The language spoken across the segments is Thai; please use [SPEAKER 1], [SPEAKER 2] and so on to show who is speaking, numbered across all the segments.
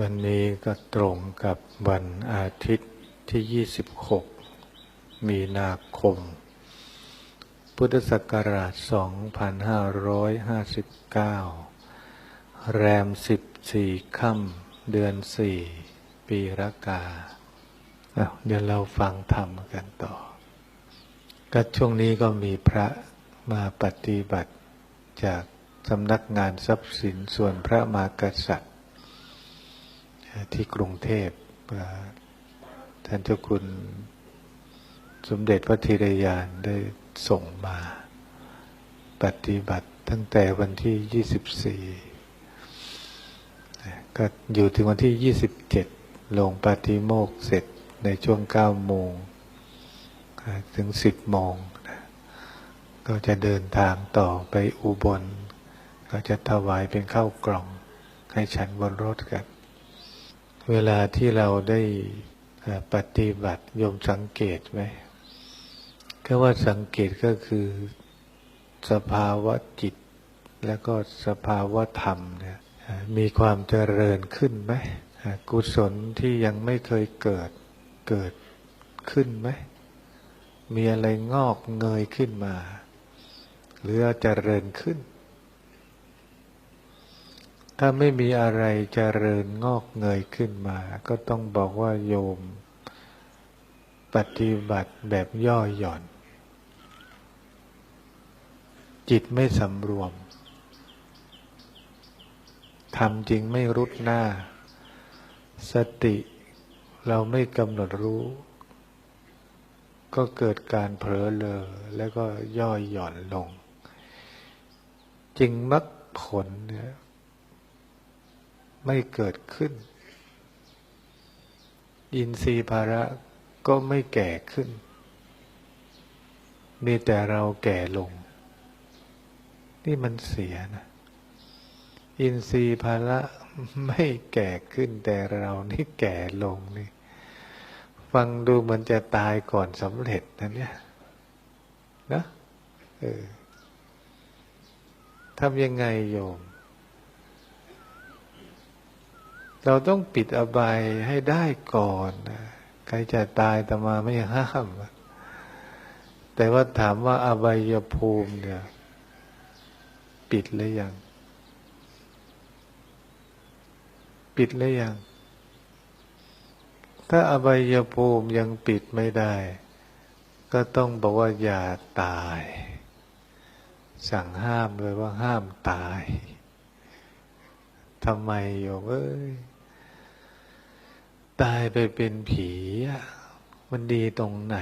[SPEAKER 1] วันนี้ก็ตรงกับวันอาทิตย์ที่ 26 มีนาคม พุทธศักราช 2559 แรม 14 ค่ำเดือน 4 ปีรากา เดี๋ยวเราฟังธรรมกันต่อ ก็ช่วงนี้ก็มีพระมาปฏิบัติจากสำนักงานทรัพย์สินส่วนพระมหากษัตริย์ ที่กรุงเทพท่านเจ้าคุณสมเด็จพระธีรยานได้ส่งมา ปฏิบัติตั้งแต่วันที่ 24 ก็อยู่ถึงวันที่ 27 ลงปฏิโมกข์เสร็จในช่วง 9 โมง ถึง 10 โมง ก็จะเดินทางต่อไปอุบล ก็จะถวายเป็นข้าวกล่องให้ฉันบนรถกัน เวลาที่เราได้ปฏิบัติโยมสังเกตไหมก็ว่าสังเกตก็คือสภาวะจิต แล้วก็สภาวะธรรมเนี่ยมีความเจริญขึ้นไหมกุศลที่ยังไม่เคยเกิดเกิดขึ้นไหมมีอะไรงอกเงยขึ้นมา หรือเจริญขึ้น ถ้าไม่มีอะไรเจริญงอกเงยขึ้นมา ก็ต้องบอกว่าโยม ปฏิบัติแบบย่อหย่อน จิตไม่สำรวมทำจริงไม่รุดหน้า สติเราไม่กำหนดรู้ ก็เกิดการเผลอเลอแล้วก็ย่อหย่อนลง จริงมรรคผลเนี่ย ไม่เกิดขึ้น อินทรีย์ภาระก็ไม่แก่ขึ้น มีแต่เราแก่ลง นี่มันเสียนะ อินทรีย์ภาระไม่แก่ขึ้นแต่เรานี่แก่ลงนี่ ฟังดูเหมือนจะตายก่อนสำเร็จนะเนี่ยนะเออทำยังไงโยม เราต้องปิดอบายให้ได้ก่อนใครจะตายแต่มาไม่ห้าม แต่ว่าถามว่าอบายภูมิเนี่ย ปิดหรือยัง ปิดหรือยัง ถ้าอบายภูมิยังปิดไม่ได้ ก็ต้องบอกว่าอย่าตาย สั่งห้ามเลยว่าห้ามตายทำไมโยมเอ้ย ตายไปเป็นผีอะมันดีตรงไหน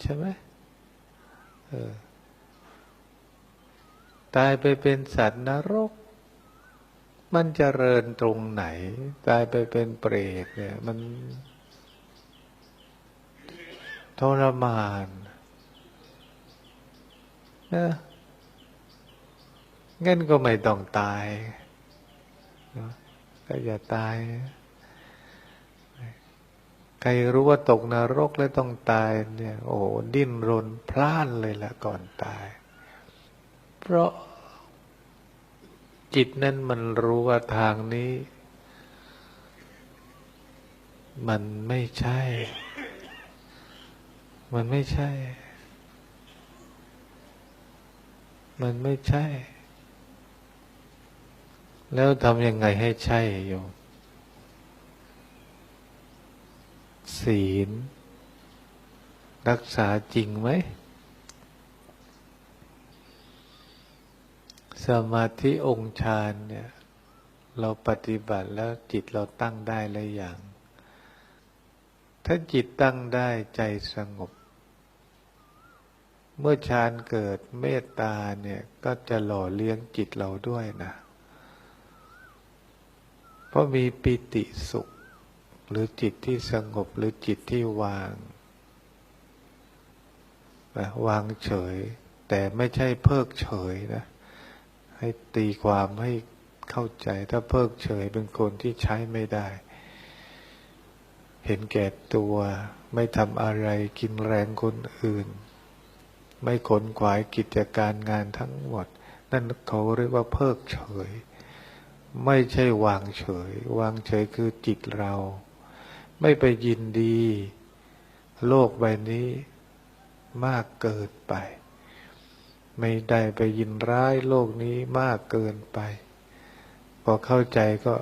[SPEAKER 1] ใช่ไหมเออตายไปเป็นสัตว์นรก มันจเจริญตรงไหน ตายไปเป็นเปรตเนี่ย มันทรมานนะงั้นก็ไม่ต้องตาย ก็อย่าตาย ใครรู้ว่าตกนรกแล้วต้องตายเนี่ย โอ้ดิ้นรนพล่านเลยละก่อนตาย เพราะจิตนั้นมันรู้ว่าทางนี้ มันไม่ใช่ มันไม่ใช่ มันไม่ใช่ แล้วทำยังไงให้ใช่โยมศีล รักษาจริงไหม สมาธิองค์ฌานเนี่ย เราปฏิบัติแล้วจิตเราตั้งได้หรือยังถ้าจิตตั้งได้ใจสงบ เมื่อฌานเกิดเมตตาเนี่ย ก็จะหล่อเลี้ยงจิตเราด้วยนะ เพราะมีปิติสุข หรือจิตที่สงบหรือจิตที่วางนะวางเฉย แต่ไม่ใช่เพิกเฉยนะ ให้ตีความให้เข้าใจถ้าเพิกเฉยเป็นคนที่ใช้ไม่ได้ เห็นแก่ตัวไม่ทำอะไรกินแรงคนอื่น ไม่ขนขวายกิจการงานทั้งหมด นั่นเขาเรียกว่าเพิกเฉย ไม่ใช่วางเฉย วางเฉยคือจิตเรา ไม่ไปยินดี โลกใบนี้มากเกินไป ไม่ได้ไปยินร้ายโลกนี้มากเกินไป พอเข้าใจก็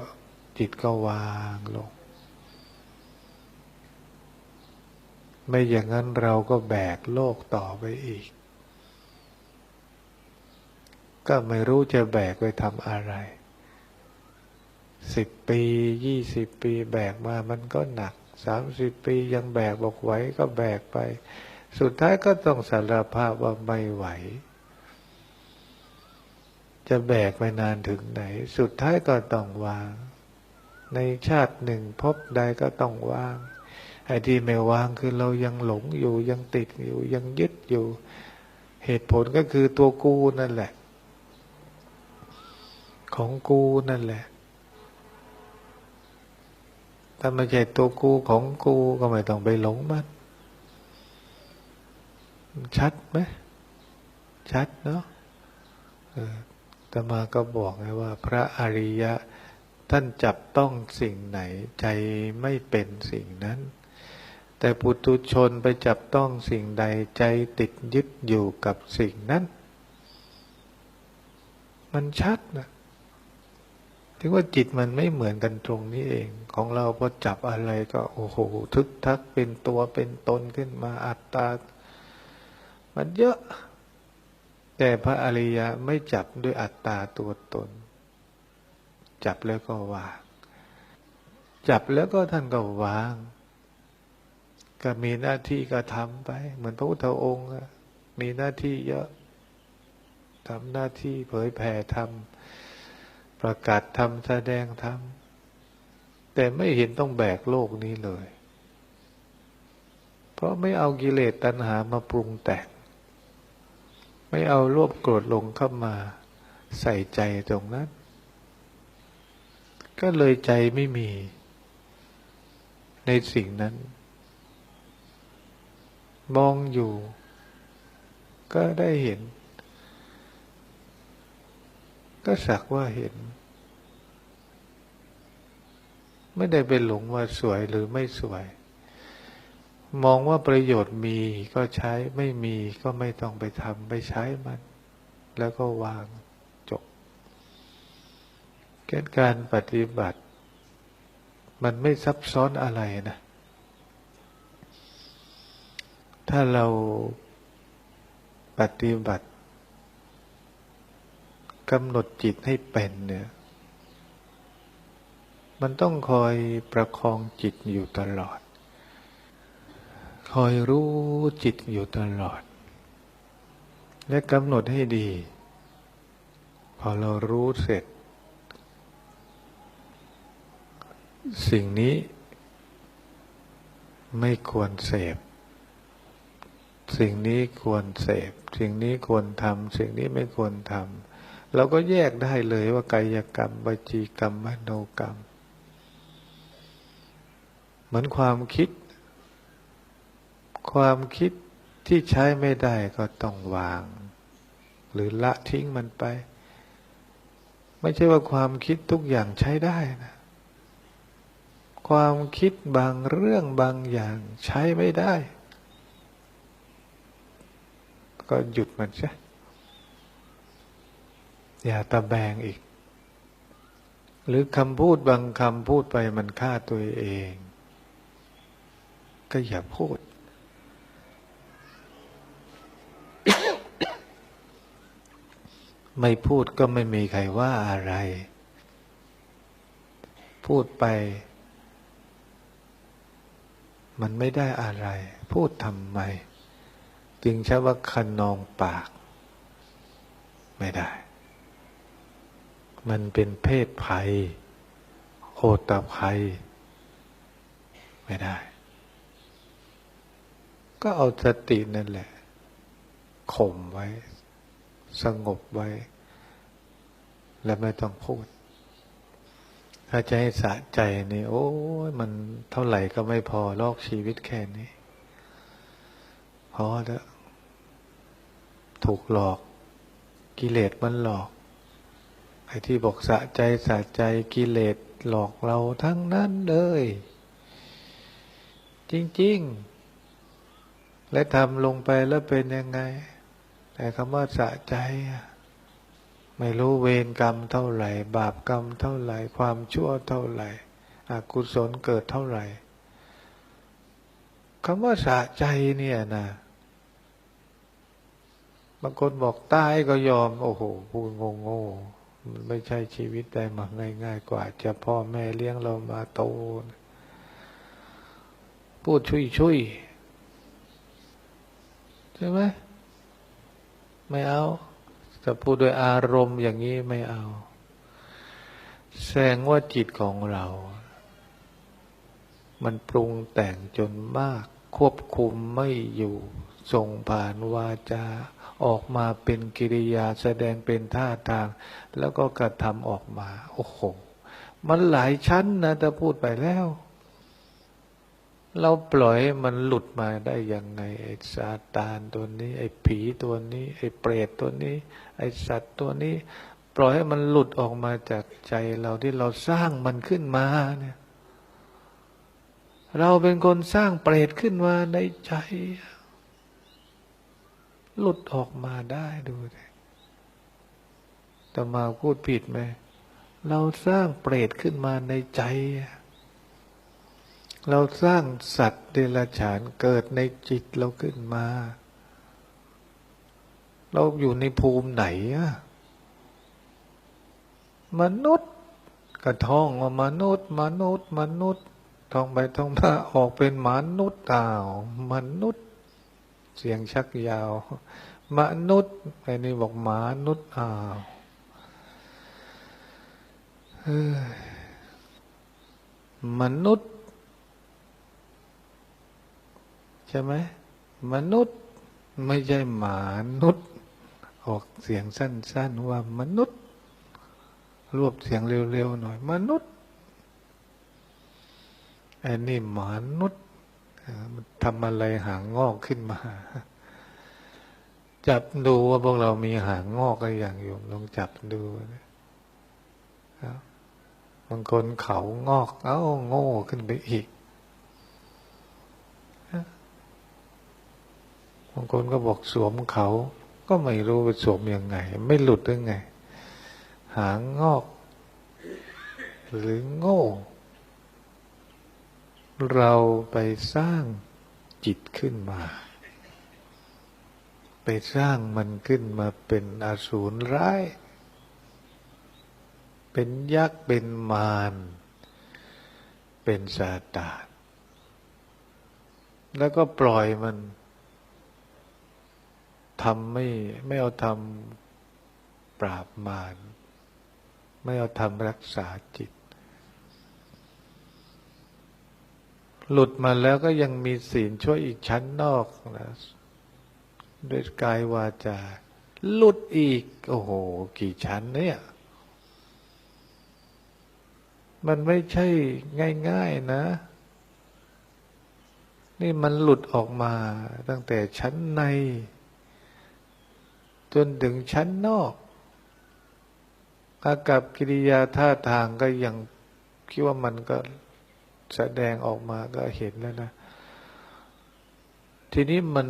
[SPEAKER 1] จิตก็วางลง ไม่อย่างนั้นเราก็แบกโลกต่อไปอีก ก็ไม่รู้จะแบกไปทำอะไร สิบปียี่สิบปีแบกมามันก็หนักสามสิบปียังแบกบอกไหวก็แบกไป สุดท้ายก็ต้องสารภาพว่าไม่ไหว จะแบกไปนานถึงไหน สุดท้ายก็ต้องวาง ในชาติหนึ่งพบใดก็ต้องวางไอ้ที่ไม่วางคือเรายังหลงอยู่ยังติดอยู่ยังยึดอยู่ เหตุผลก็คือตัวกูนั่นแหละ ของกูนั่นแหละ ถ้าไม่ใช่ตัวกูของกูก็ไม่ต้องไปหลงมัน ชัดไหมชัดเนาะตมาก็บอกไงว่า พระอริยะ ท่านจับต้องสิ่งไหน ใจไม่เป็นสิ่งนั้น แต่ปุตุชนไปจับต้องสิ่งใดใจติดยึดอยู่กับสิ่งนั้น มันชัดนะ ถึงว่าจิตมันไม่เหมือนกันตรงนี้เอง ของเราพอจับอะไรก็โอ้โหทึกทักเป็นตัวเป็นตนขึ้นมาอัตตา มันเยอะ แต่พระอริยะไม่จับด้วยอัตตาตัวตน จับแล้วก็วางจับแล้วก็ท่านก็วาง ก็มีหน้าที่ก็ทำไป เหมือนพระพุทธองค์มีหน้าที่เยอะทำหน้าที่เผยแผ่ธรรม ประกาศธรรมแสดงธรรมแต่ไม่เห็นต้องแบกโลกนี้เลย เพราะไม่เอากิเลสตัณหามาปรุงแต่ง ไม่เอารวบโกรธลงเข้ามาใส่ใจตรงนั้น ก็เลยใจไม่มี ในสิ่งนั้น มองอยู่ ก็ได้เห็น ก็สักว่าเห็น ไม่ได้ไปหลงว่าสวยหรือไม่สวย มองว่าประโยชน์มีก็ใช้ไม่มีก็ไม่ต้องไปทำไปใช้มัน แล้วก็วางจบการปฏิบัติ มันไม่ซับซ้อนอะไรนะ ถ้าเราปฏิบัติ กำหนดจิตให้เป็นเนี่ย มันต้องคอยประคองจิตอยู่ตลอด คอยรู้จิตอยู่ตลอด และกำหนดให้ดี พอเรารู้เสร็จ สิ่งนี้ไม่ควรเสพ สิ่งนี้ควรเสพ สิ่งนี้ควรทำ สิ่งนี้ไม่ควรทำ เราก็แยกได้เลยว่ากายกรรมวจีกรรมมโนกรรม เหมือนความคิด ความคิดที่ใช้ไม่ได้ก็ต้องวาง หรือละทิ้งมันไป ไม่ใช่ว่าความคิดทุกอย่างใช้ได้นะความคิดบางเรื่องบางอย่างใช้ไม่ได้ ก็หยุดมันใช่ อย่าตะแบงอีก หรือคำพูดบางคำพูดไปมันฆ่าตัวเอง ก็อย่าพูด ไม่พูดก็ไม่มีใครว่าอะไร พูดไป มันไม่ได้อะไร พูดทำไม จึงใช้ว่าคันนองปาก ไม่ได้ มันเป็นเพศภัยโอตภัย ไม่ได้ ก็เอาสตินั่นแหละ ข่มไว้ สงบไว้ และไม่ต้องพูด ถ้าจะให้สะใจนี่ โอ้ยมันเท่าไหร่ก็ไม่พอลอกชีวิตแค่นี้พอแล้วถูกหลอก กิเลสมันหลอก ไอ้ที่บอกสะใจสะใจกิเลสหลอกเราทั้งนั้นเลย จริง ๆ และทำลงไปแล้วเป็นยังไง แต่คำว่าสะใจ ไม่รู้เวรกรรมเท่าไหร่ บาปกรรมเท่าไหร่ ความชั่วเท่าไหร่อกุศลเกิดเท่าไหร่คำว่าสะใจเนี่ยนะบางคนบอกตายก็ยอม โอ้โหพูดงงโง่ ไม่ใช่ชีวิตได้มาง่าย ๆ กว่า จะพ่อแม่เลี้ยงเรามาโต พูดชุยชุยๆใช่ไหมไม่เอาจะพูดโดยอารมณ์อย่างนี้ไม่เอา แสดงว่าจิตของเรา มันปรุงแต่งจนมาก ควบคุมไม่อยู่ ส่งผ่านวาจาออกมาเป็นกิริยาแสดงเป็นท่าทาง แล้วก็กระทำออกมา โอ้โห มันหลายชั้นนะถ้าพูดไปแล้ว เราปล่อยมันหลุดมาได้ยังไง ไอ้ซาตานตัวนี้ ไอ้ผีตัวนี้ ไอ้เปรตตัวนี้ ไอ้สัตว์ตัวนี้ ปล่อยให้มันหลุดออกมาจากใจเราที่เราสร้างมันขึ้นมาเนี่ย เราเป็นคนสร้างเปรตขึ้นมาในใจ หลุดออกมาได้ดูสิแต่มาพูดผิดไหม เราสร้างเปรตขึ้นมาในใจ เราสร้างสัตว์เดรัจฉานเกิดในจิตเราขึ้นมา เราอยู่ในภูมิไหนอะมนุษย์กระท่องว่ามนุษย์ มนุษย์ มนุษย์ท่องไปท่องมาออกเป็นมนุษย์อ้าวมนุษย์ เสียงชักยาว มนุษย์ไอ้นี่บอกมนุษย์อ้าวเฮ้ยมนุษย์ ใช่ไหมมนุษย์ไม่ใช่หมานุษย์ ออกเสียงสั้น ๆ ว่ามนุษย์ รวบเสียงเร็ว ๆ หน่อย มนุษย์ไอ้นี่หมานุษย์ มันทำอะไรหางงอกขึ้นมา จับดูว่าพวกเรามีหางงอกอะไรอย่างอยู่ลองจับดูนะครับบางคนเขางอก เอ้าโง่ขึ้นไปอีกบางคนก็บอกสวมเขา ก็ไม่รู้ไปสวมยังไง ไม่หลุดได้ไง หางงอก หรือโง่ เราไปสร้างจิตขึ้นมา ไปสร้างมันขึ้นมาเป็นอสูรร้าย เป็นยักษ์ เป็นมารเป็นซาตานแล้วก็ปล่อยมันทำไม่ไม่เอาทำปราบมารไม่เอาทำรักษาจิต หลุดมาแล้วก็ยังมีศีลช่วยอีกชั้นนอกนะด้วยกายวาจาหลุดอีก โอ้โห กี่ชั้นเนี่ย มันไม่ใช่ง่าย ๆนะ นี่มันหลุดออกมา ตั้งแต่ชั้นใน จนถึงชั้นนอกอากับกิริยาท่าทางก็ยังคิดว่ามันก็ แสดงออกมาก็เห็นแล้วนะ ทีนี้มัน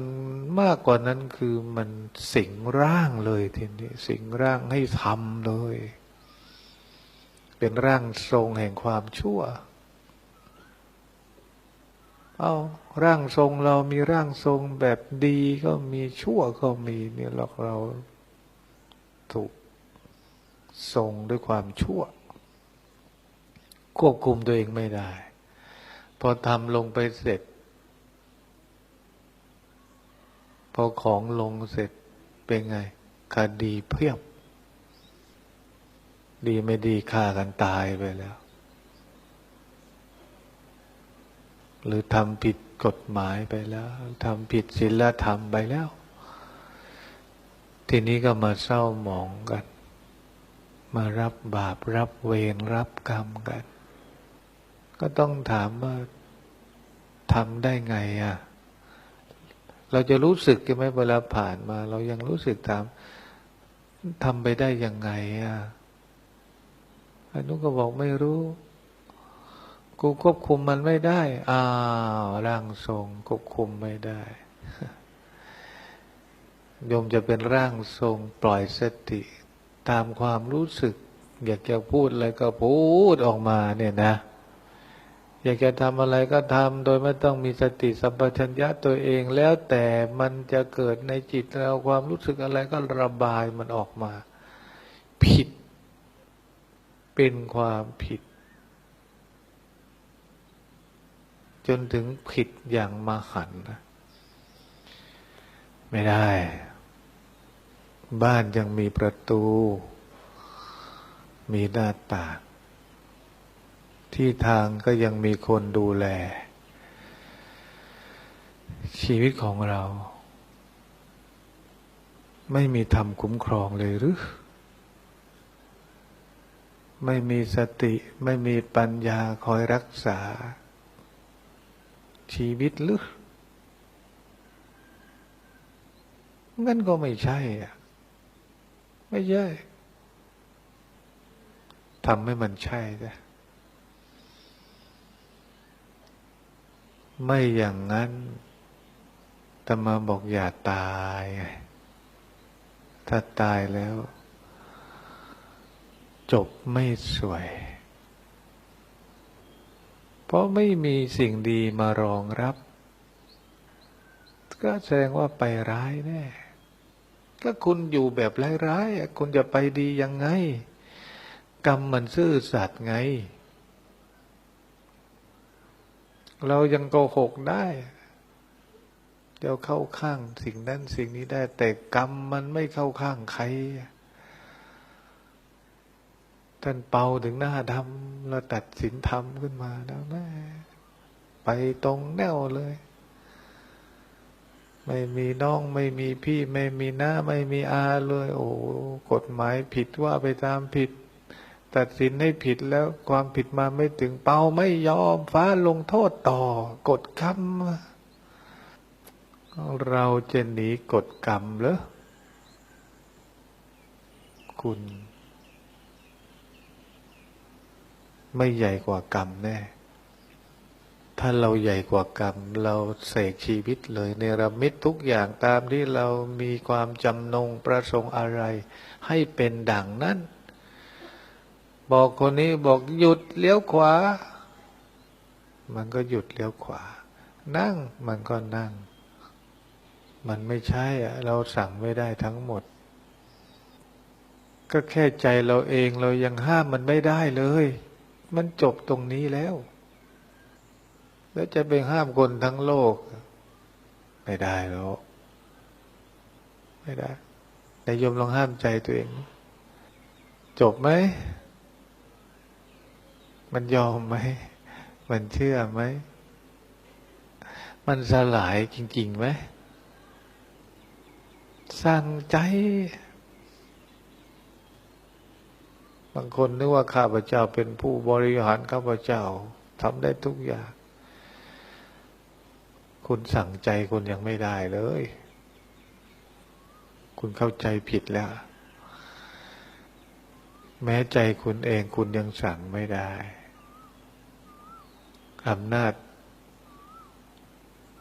[SPEAKER 1] มากกว่านั้นคือมันสิงร่างเลยทีนี้สิงร่างให้ทำเลย เป็นร่างทรงแห่งความชั่ว เอาร่างทรงเรามีร่างทรงแบบดีก็มีชั่วก็มีเนี่ยเราเราถูกทรงด้วยความชั่ว ควบคุมตัวเองไม่ได้ พอทำลงไปเสร็จ พอของลงเสร็จเป็นไงคดีเพียบ ดีไม่ดีฆ่ากันตายไปแล้ว หรือทำผิดกฎหมายไปแล้วทำผิดศีลธรรมไปแล้ว ทีนี้ก็มาเศร้าหมองกัน มารับบาปรับเวรรับกรรมกัน ก็ต้องถามว่าทำได้ไงอะ เราจะรู้สึกกันไหมเวลาผ่านมา เรายังรู้สึกถามทำไปได้ยังไงอะอนนู้นก็บอกไม่รู้ กูควบคุมมันไม่ได้ อ้าวร่างทรงควบคุมไม่ได้โยมจะเป็นร่างทรงปล่อยสติ ตามความรู้สึก อยากจะพูดอะไรก็พูดออกมาเนี่ยนะ อยากจะทำอะไรก็ทำโดยไม่ต้องมีสติสัมปชัญญะตัวเองแล้วแต่มันจะเกิดในจิตเราความรู้สึกอะไรก็ระบายมันออกมา ผิด เป็นความผิด จนถึงผิดอย่างมาหันนะไม่ได้ บ้านยังมีประตู มีหน้าต่าง ที่ทางก็ยังมีคนดูแล ชีวิตของเรา ไม่มีธรรมคุ้มครองเลยหรือ ไม่มีสติไม่มีปัญญาคอยรักษา ชีวิตหรืองั้นก็ไม่ใช่อะ ไม่ใช่ทำให้มันใช่จ้ะ ไม่อย่างนั้นตมาบอกอย่าตายไงถ้าตายแล้ว จบไม่สวย เพราะไม่มีสิ่งดีมารองรับ ก็แสดงว่าไปร้ายแน่ก็คุณอยู่แบบร้ายๆคุณจะไปดียังไง กรรมมันซื่อสัตย์ไง เรายังโกหกได้เดี๋ยวเข้าข้างสิ่งนั้นสิ่งนี้ได้ แต่กรรมมันไม่เข้าข้างใครท่านเป่าถึงหน้าดำแล้วตัดสินธรรมขึ้นมาแล้วแม่ไปตรงแนวเลย ไม่มีน้องไม่มีพี่ ไม่มีหน้า ไม่มีอาเลย โอ้กฎหมายผิดว่าไปตามผิด ตัดสินให้ผิดแล้วความผิดมาไม่ถึงเป่าไม่ยอมฟ้าลงโทษต่อ กฎกรรม เราจะหนีกฎกรรมเหรอคุณ ไม่ใหญ่กว่ากรรมแน่ ถ้าเราใหญ่กว่ากรรม เราเสกชีวิตเลยเนรมิตทุกอย่างตามที่เรามีความจำนงประสงค์อะไร ให้เป็นดังนั้น บอกคนนี้บอกหยุดเลี้ยวขวา มันก็หยุดเลี้ยวขวา นั่งมันก็นั่ง มันไม่ใช่อะเราสั่งไม่ได้ทั้งหมด ก็แค่ใจเราเองเรายังห้ามมันไม่ได้เลย มันจบตรงนี้แล้ว แล้วจะไปห้ามคนทั้งโลก ไม่ได้แล้ว ไม่ได้นายโยมลองห้ามใจตัวเอง จบไหม มันยอมไหม มันเชื่อไหม มันสลายจริงๆไหม สั่งใจ บางคนนึกว่าข้าพเจ้าเป็นผู้บริหารข้าพเจ้าทำได้ทุกอย่าง คุณสั่งใจคุณยังไม่ได้เลย คุณเข้าใจผิดแล้ว แม้ใจคุณเองคุณยังสั่งไม่ได้ อำนาจ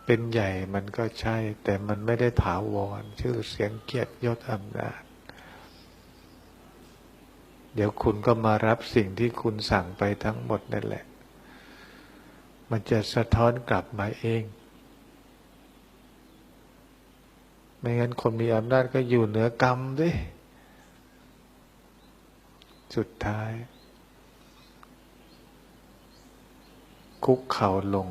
[SPEAKER 1] เป็นใหญ่มันก็ใช่ แต่มันไม่ได้ถาวร ชื่อเสียงเกียรติยศอำนาจ เดี๋ยวคุณก็มารับสิ่งที่คุณสั่งไปทั้งหมดนั่นแหละ มันจะสะท้อนกลับมาเอง ไม่งั้นคนมีอำนาจก็อยู่เหนือกรรมด้วย สุดท้าย คุกเข่าลง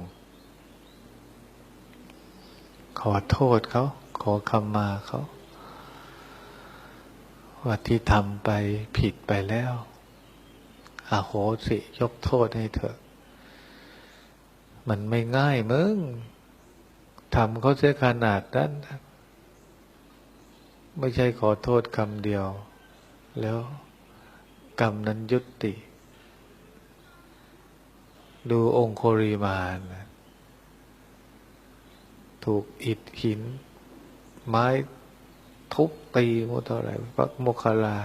[SPEAKER 1] ขอโทษเขา ขอคำมาเขา ว่าที่ทำไปผิดไปแล้วอาโหสิยกโทษให้เถอะ มันไม่ง่ายมึงทำเขาเสียขนาดนั้น ไม่ใช่ขอโทษคำเดียว แล้วกรรมนั้นยุติ ดูองค์โคริมานถูกอิฐหิน ไม้ทุบตีมดเท่าไหร่พระโมคคัลลา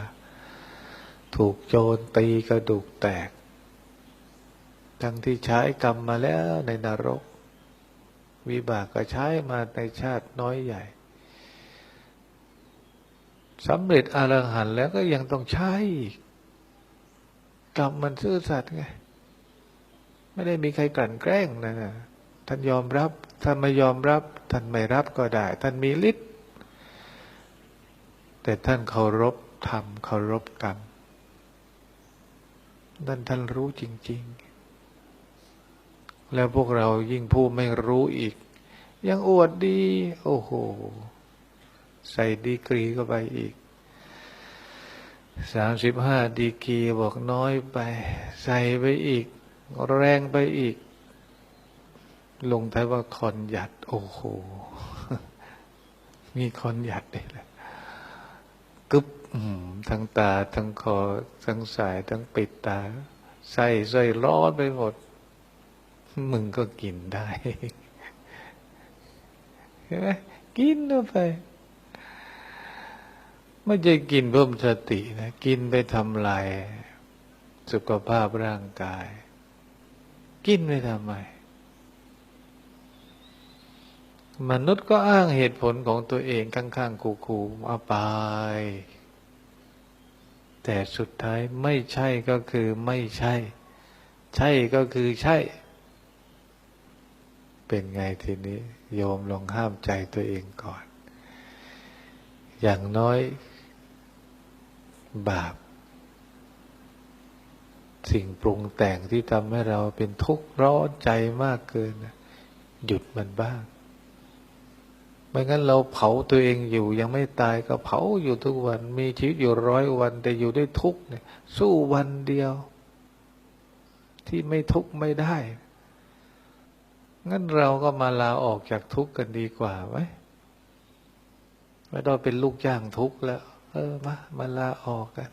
[SPEAKER 1] ถูกโจรตีกระดูกแตก ทั้งที่ใช้กรรมมาแล้วในนรก วิบากก็ใช้มาในชาติน้อยใหญ่สำเร็จอรหันต์แล้วก็ยังต้องใช้อีกกรรมมันซื่อสัตย์ไง ไม่ได้มีใครกลั่นแกล้งนะท่านยอมรับ ท่านไม่ยอมรับ ท่านไม่รับก็ได้ ท่านมีฤทธิ์แต่ท่านเคารพธรรมเคารพกรรมนั่นท่านรู้จริง ๆ แล้วพวกเรายิ่งผู้ไม่รู้อีก ยังอวดดี โอ้โห ใส่ดีกรีเข้าไปอีกสามสิบห้าดีกรีบอกน้อยไป ใส่ไปอีก แรงไปอีก ลงท้ายว่าคอนหยัด โอ้โห มีคอนหยัดนี่แหละกึบอืมทั้งตา ทั้งคอ ทั้งสาย ทั้งปิดตาใส่ใส่ร้อนไปหมด มึงก็กินได้กินเข้าไป ไม่ใช่กินเพิ่มสตินะ กินไปทำลายสุขภาพร่างกาย กินไปทำไม มนุษย์ก็อ้างเหตุผลของตัวเองข้างๆคูๆเอาไปแต่สุดท้ายไม่ใช่ก็คือไม่ใช่ ใช่ก็คือใช่ เป็นไงทีนี้ โยมลองห้ามใจตัวเองก่อน อย่างน้อย บาป สิ่งปรุงแต่งที่ทำให้เราเป็นทุกข์ร้อนใจมากเกินหยุดมันบ้าง ไม่งั้นเราเผาตัวเองอยู่ยังไม่ตายก็เผาอยู่ทุกวัน มีชีวิตอยู่ร้อยวัน แต่อยู่ด้วยทุกข์เนี่ย สู้วันเดียว ที่ไม่ทุกข์ไม่ได้ งั้นเราก็มาลาออกจากทุกข์กันดีกว่าไหมไม่ต้องเป็นลูกจ้างทุกข์แล้ว เออมามาลาออกกัน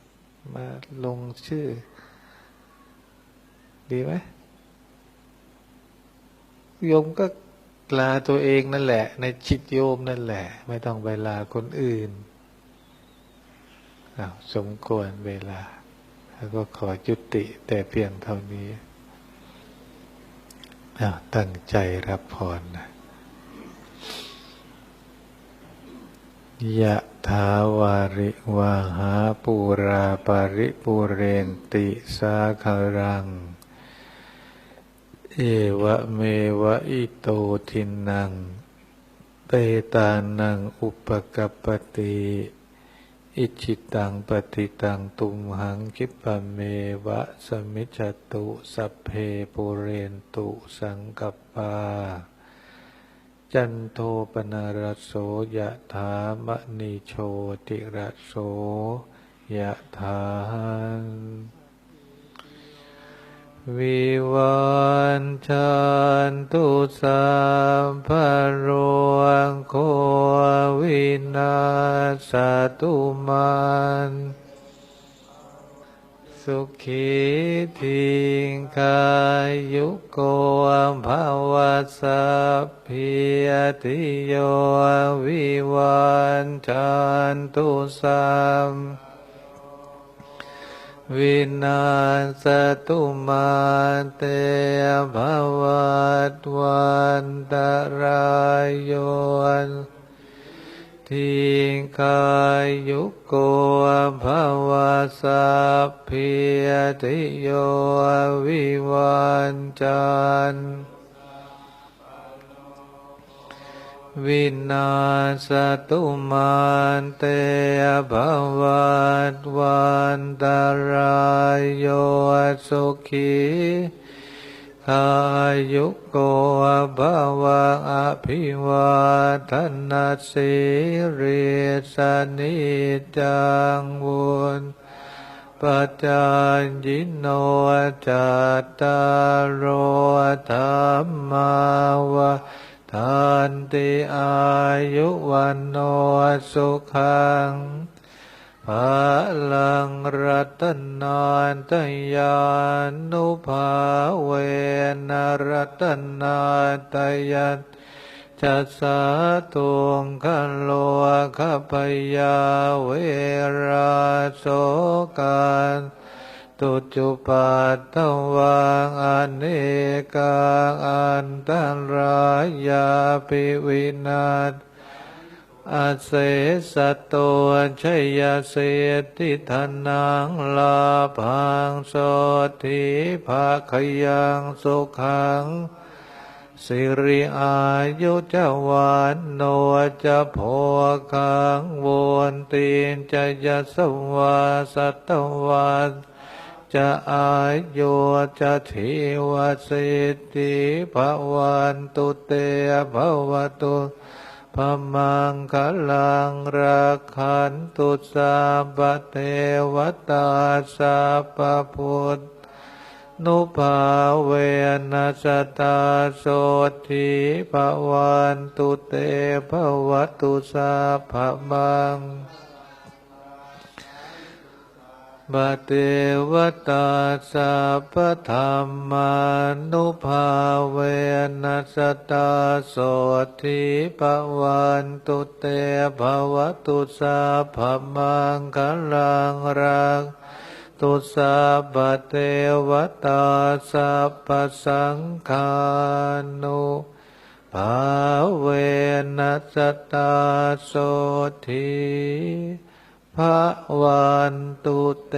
[SPEAKER 1] มาลงชื่อ ดีไหมโยมก็ลาตัวเองนั่นแหละ ในจิตโยมนั่นแหละ ไม่ต้องไปลาคนอื่นสมควรเวลา แล้วก็ขอจุติแต่เพียงเท่านี้ตั้งใจรับพรนะยะถาวาริวาหาปูราปาริปุเรนติสาคารัง เอวะเมวะอิโตทินัง เตตานังอุปกปปติอิจิตังปฏิตังตุมหังคิปะเมวะสมิจตุสัพเพปุเรนตุสังกปา จันโทปนารโสยะถามณีโชติระโสยะถา วิวันชันตุสัมภโรโควินาสตุมันสุขีทิงกายุโกภาวะสัพพิยติโยวิวันชันตุสัมวินาสตุ สตุมันเตภวัตวันตรายโยสุขีขายุโกภวะอภิวาทนาสิริสนิจังวุนปัจจายโนจัตตารโอธรรมาวะ ทันติอายุวันโนสุขังพลังรัตนานตยานุภาเวนรัตนาตยันจัสสะตุงคันโลคพยาเวราโสกัน ตุจุปัตตวังอเนกังอันตันรายาปิวินาศอาเสสตโตชยเสติธนังลาพังโสทิภาคยังสุขัง สิริอายุจวันโนจะโพคังวนตีนจะยสวาสตวัน จะอายุจะเทวสิทธิภวันตุเตภวตุพมังคลังรักขันตุสาปเทวตาสัพพพุทธนุภาเวนัสตาโสทิภวันตุเตภวตุสาภมัง บเทวตาสัพธรรมานุภาเวนัสตาโสทิภวันตุเตภวตุสาภมังคลังรักตุสัพเทวตาสัพสังฆานุภาเวนัสตาโสทิ พระวันตุเต